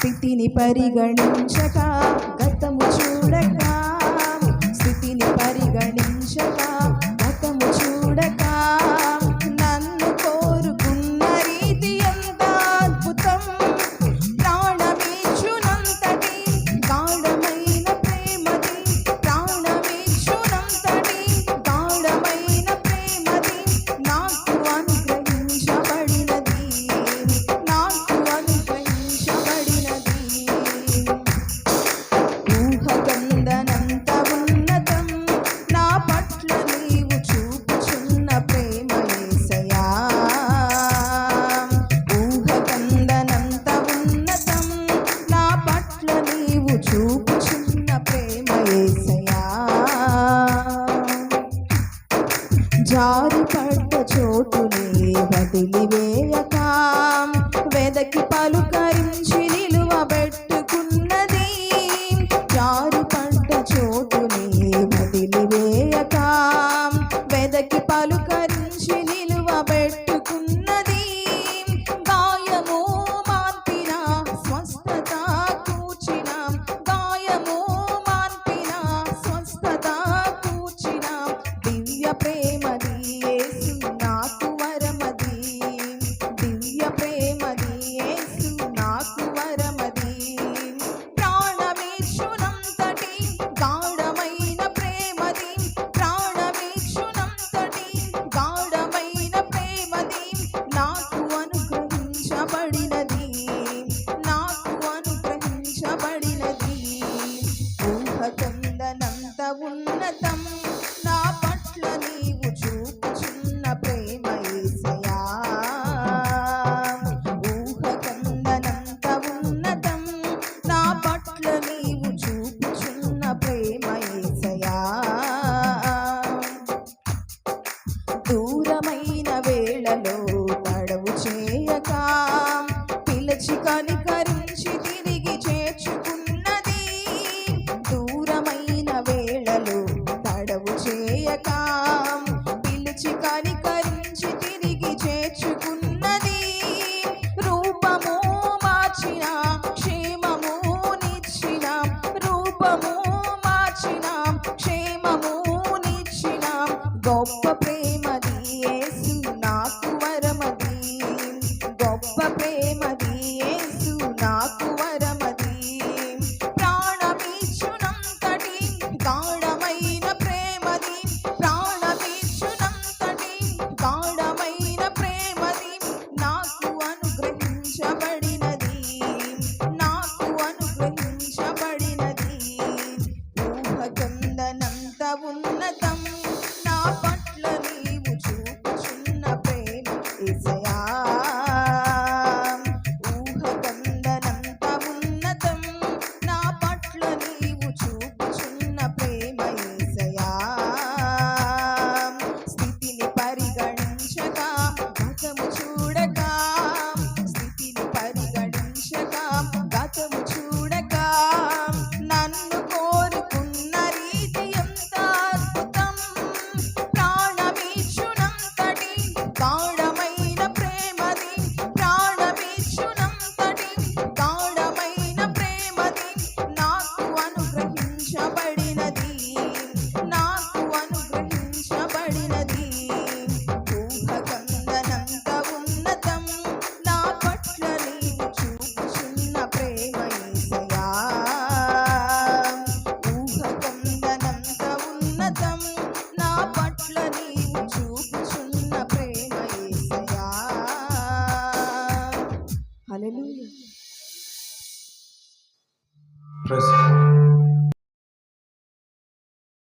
స్థితిని పరిగణించక గతము చూడక ఏసయా జారి పడ్డ చోటుని వదిలివేయక వెదకి పలు ప్రేమ ప్రేమ గాఢమైన ప్రేమది ప్రాణవిష్ణునంతటి గాఢమైన ప్రేమది నాకు అనుగ్రహించబడినది నాకు అనుగ్రహించబడినది. ఊహకందనంత ఉన్నతం నా ప్రేమ ఈసయా. Aleluia. Prazer.